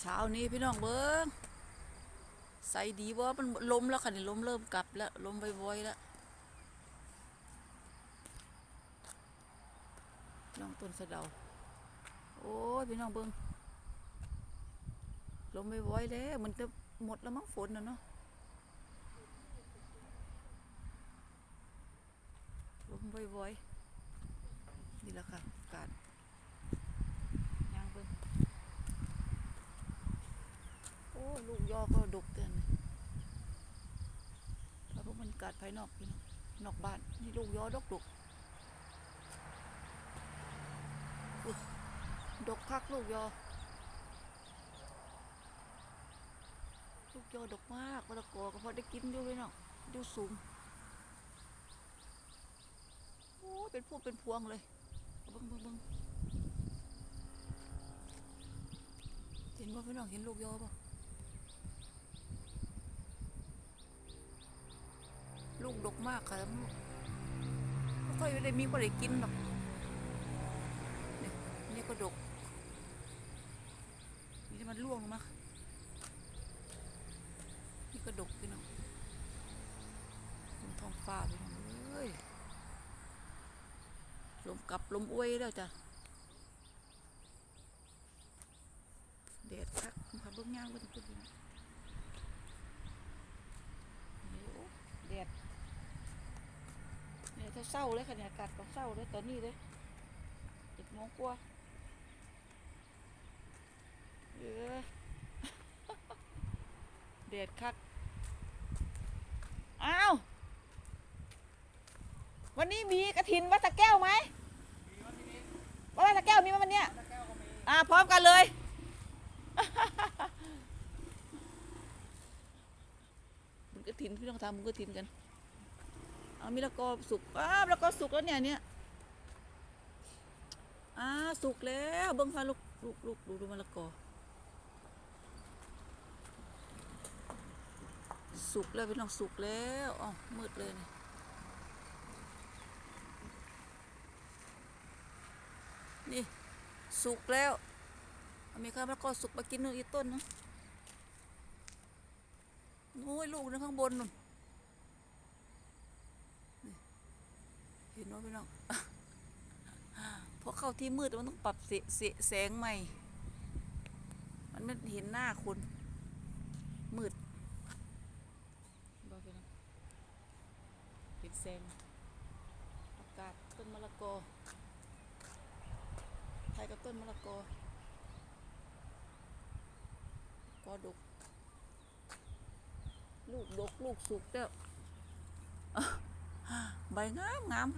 เช้านี้พี่น้องเบิ้งใส่ดีว่ามันล้มแล้วค่ะนี่ล้มเริ่มกลับแล้วลมบ่อยๆแล้วน้องต้นสะเดา โอ้ยพี่น้องเบิ้งล้มบ่อยๆแล้วมันจะหมดแล้วมั้งฝนนะเนาะล้มบ่อยๆนี่แหละค่ะกาศย่างเบิ้ง โอ้ลูก ยอก็ดกเกินเพราะมันกัดภายนอกพี่น้องนอกบ้านนี่ลูกยอดกดกดกคักลูกยอ ลูกยอดกมากมะละกอก็พอได้กินอยู่พี่น้องดูสูงโอ้เป็นพวกเป็นพวงเลยบิ้งบิ้งบิ้งเห็นว่าพี่น้องเห็นลูกยอป่ะ ลูก ดกมากค่ะแล้วไม่ค่อยได้มีอะไรกินหรอกเนี่ยนี่ก็ดกนี่มันร่วงมานี่ก็ดกพี่น้องท้องฟ้าพี่น้องเอ้ยลมกลับลมอวยแล้วจ้ะแดดคักพาเบิ้งย่างก็ต้องพูดพี่น้องโอ้แดด เศร้าเลยค่ะเนี่ยอากาศก็เศร้าเลยตอนนี้เลยเจ็ดโมงกว่าเออเด็ดคักอ้าววันนี้มีกระถินวัดสะแก้วไหมวัดสะแก้วมีไหมวันเนี้ยอ่าพร้อมกันเลยมึงกระถินพี่ต้องทำมึงกระถินกัน เอามีละกอสุกอ้าวมะละกอสุกแล้วเนี่ยเนี่ยอ้าสุกแล้วเบิ้งค่ะลูกลูกลูกดูดูมะละกอสุกแล้วพี่น้องสุกแล้วอ๋อมืดเลยนี่นี่สุกแล้วเอามีข้าวมะละกอสุกมากินหนึ่งอีต้นนะโอ้ยลูกนะข้างบนนู่น เห็นว่าพี่น้องเพราะเข้าที่มืดมันต้องปรับเสแสงใหม่ มันไม่เห็นหน้าคนมืดบอกพี่น้องเห็นแสงอากาศต้นมะละกอไทยกับต้นมะละกอกอดกลูกดก ลูกสุกแล้ว ใบงามงาม